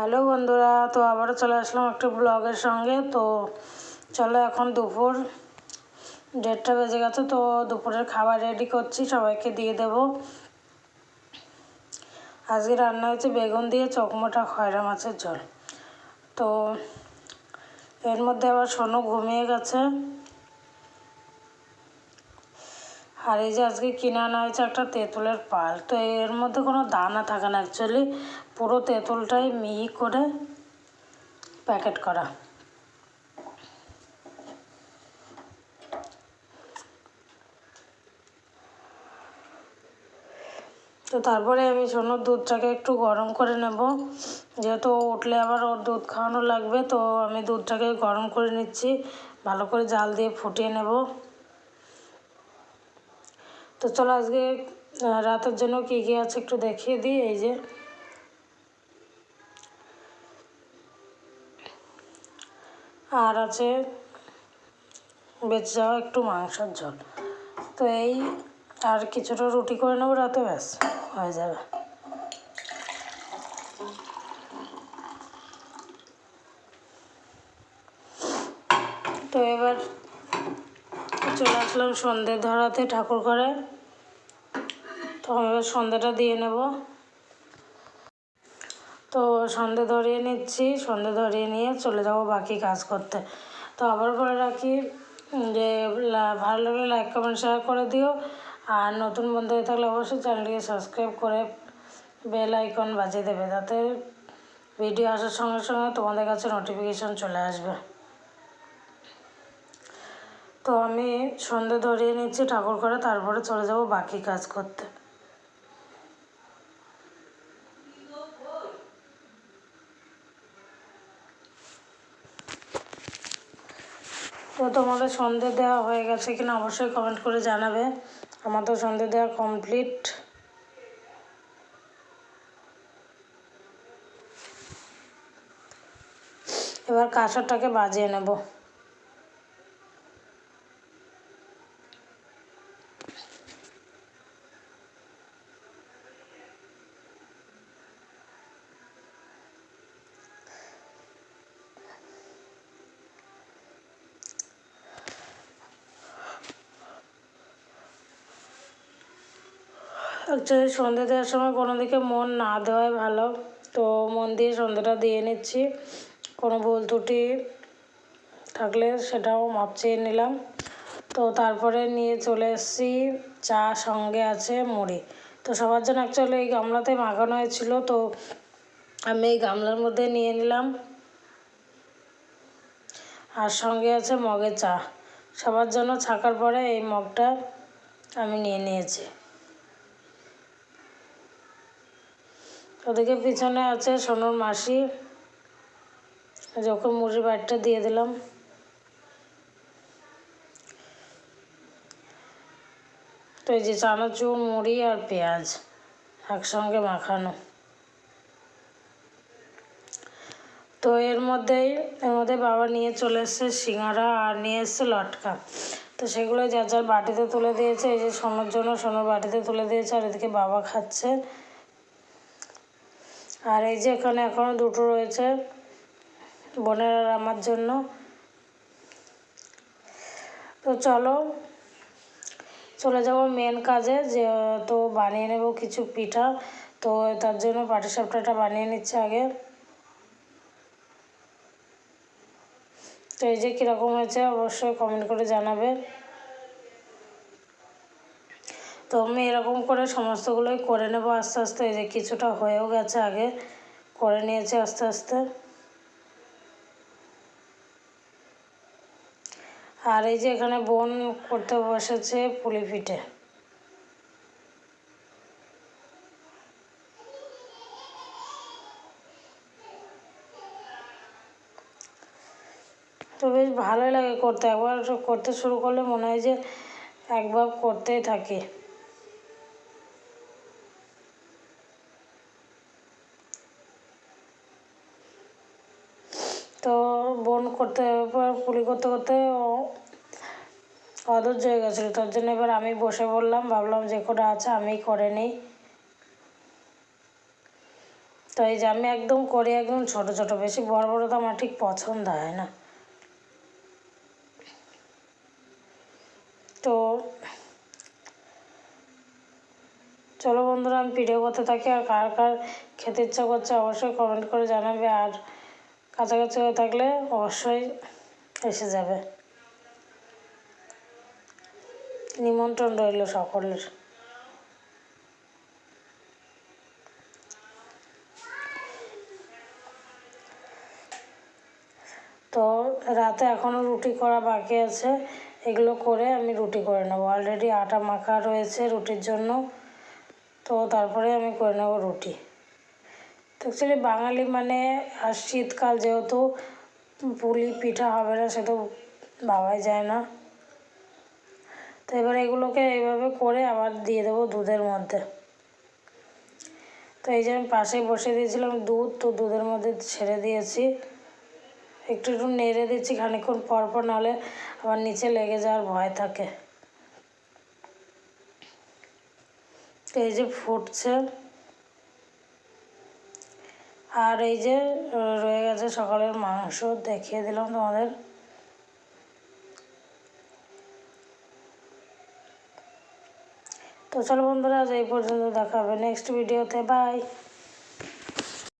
Hello বন্ধুরা, তো আবারও চলে আসলাম একটা ব্লগের সঙ্গে। তো চলো এখন দুপুর দেড়টা বেজে গেছে, তো দুপুরের খাবার রেডি করছি, সবাইকে দিয়ে দেব। আজকে রান্না হয়েছে বেগুন দিয়ে চকমোটা খয়রা মাছের ঝোল। তো এর মধ্যে আবার সোনু ঘুমিয়ে গেছে। আর এই যে আজকে কিনে আনা হয়েছে একটা তেঁতুলের পাল, তো এর মধ্যে কোনো দানা থাকে না অ্যাকচুয়ালি পুরো তেঁতুলটাই মিহি করে প্যাকেট করা। তো তারপরে আমি সোনুর দুধটাকে একটু গরম করে নেব। যেহেতু উঠলে আবার ওর দুধ খাওয়ানো লাগবে, তো আমি দুধটাকে গরম করে নিচ্ছি। ভালো করে জাল দিয়ে ফুটিয়ে নেব। তো চলো আজকে রাতের জন্য কী কী আছে একটু দেখিয়ে দিই, এই যে। আর আছে বেঁচে যাওয়া একটু মাংসের ঝোল। তো এই আর কিছুটা রুটি করে নেব রাতে, ব্যাস, হয়ে যাবে। তো এবার চলে আসলাম সন্ধে ধরাতে, ঠাকুর ঘরে। তো আমি এবার সন্ধেটা দিয়ে নেব। তো সন্ধে ধরিয়ে নিচ্ছি সন্ধে ধরিয়ে নিয়ে চলে যাব বাকি কাজ করতে। তো আবার বলে রাখি যে ভালো লাগলে লাইক কমেন্ট শেয়ার করে দিও। আর নতুন বন্ধু হয়ে থাকলে অবশ্যই চ্যানেলটিকে সাবস্ক্রাইব করে বেল আইকন বাজিয়ে দেবে, যাতে ভিডিও আসার সঙ্গে সঙ্গে তোমাদের কাছে নোটিফিকেশান চলে আসবে। তো আমি সন্ধে ধরিয়ে নিচ্ছি ঠাকুর করে তারপরে চলে যাব বাকি কাজ করতে। তো তোমাদের সন্ধে দেওয়া হয়ে গেছে কিনা অবশ্যই কমেন্ট করে জানাবে। আমার তো সন্ধে দেওয়া কমপ্লিট এবার কাঁসারটাকে বাজিয়ে নেব। অ্যাকচুয়ালি সন্ধে দেওয়ার সময় কোনো দিকে মন না দেওয়াই ভালো। তো মন দিয়ে সন্ধেটা দিয়ে নিচ্ছি। কোনো ভুল ত্রুটি থাকলে সেটাও মাপ চেয়ে নিলাম। তো তারপরে নিয়ে চলে এসেছি চা সঙ্গে আছে মুড়ি। তো সবার জন্য অ্যাকচুয়ালি এই গামলাতে মাখানো হয়েছিল, তো আমি এই গামলার মধ্যে নিয়ে নিলাম। আর সঙ্গে আছে মগের চা। সবার জন্য ছাকার পরে এই মগটা আমি নিয়ে নিয়েছি। ওদিকে পিছনে আছে সোনুর মাসি। যখন মুড়ির বাড়িটা দিয়ে দিলাম। তো এই যে চানাচুর, মুড়ি আর পেঁয়াজ একসঙ্গে মাখানো। তো এর মধ্যেই, এর মধ্যে বাবা নিয়ে চলে এসছে সিঙ্গারা আর নিয়ে এসছে লটকা। তো সেগুলো যার যার বাটিতে তুলে দিয়েছে, এই যে সোনার জন্য সোনার বাটিতে তুলে দিয়েছে আর এদিকে বাবা খাচ্ছে। আর এই যে এখানে এখনও দুটো রয়েছে, বোনের আর আমার জন্য। তো চলো, চলে যাব মেন কাজে, যে, তো বানিয়ে নেব কিছু পিঠা। তো তার জন্য পাটিসাপটাটা বানিয়ে নিচ্ছে আগে। তো এই যে কীরকম হয়েছে অবশ্যই কমেন্ট করে জানাবে। তো আমি এরকম করে সমস্তগুলোই করে নেব আস্তে আস্তে, এই যে কিছুটা হয়েও গেছে আগে, করে নিয়েছি আস্তে আস্তে। আর এই যে এখানে বোন করতে বসেছে পুলি পিঠে। তো বেশ ভালোই লাগে করতে, একবার করতে শুরু করলে মনে হয় যে একবার করতেই থাকি তো বোন করতে, পুলি করতে করতে অধৈর্য হয়ে গেছিল। তার জন্য এবার আমি বসে বললাম ভাবলাম যে কটা আছে, আমি করে নিই। তো এই যে আমি একদম করি, একদম ছোট ছোট, বেশি বড় বড় তো আমার ঠিক পছন্দ হয় না। তো চলো বন্ধুরা, আমি ভিডিও করতে থাকি, আর কার কার খেতে ইচ্ছা করছে অবশ্যই কমেন্ট করে জানাবে, আর কাছাকাছি হয়ে থাকলে অবশ্যই এসে যাবে। নিমন্ত্রণ রইল সকলের। তো রাতে এখনও রুটি করা বাকি আছে। এগুলো করে আমি রুটি করে নেব। অলরেডি আটা মাখা রয়েছে রুটির জন্য। তো তারপরে আমি করে নেব রুটি। অ্যাকচুয়ালি বাঙালি মানে আর শীতকাল যেহেতু পুলি, পিঠা হবে না, সে তো ভাবাই যায় না। তো এবার এগুলোকে এইভাবে করে আবার দিয়ে দেবো দুধের মধ্যে। তো এই যে আমি পাশে বসে দিয়েছিলাম দুধ, তো দুধের মধ্যে ছেড়ে দিয়েছি। একটু একটু নেড়ে দিচ্ছি খানিক্ষণ পর পর নাহলে আবার নিচে লেগে যাওয়ার ভয় থাকে। তো এই যে ফুটছে। আর এই যে রয়ে গেছে সকালের মাংস, দেখিয়ে দিলাম তোমাদের। তো চলো বন্ধুরা, আজ এই পর্যন্ত দেখা হবে নেক্সট ভিডিওতে বাই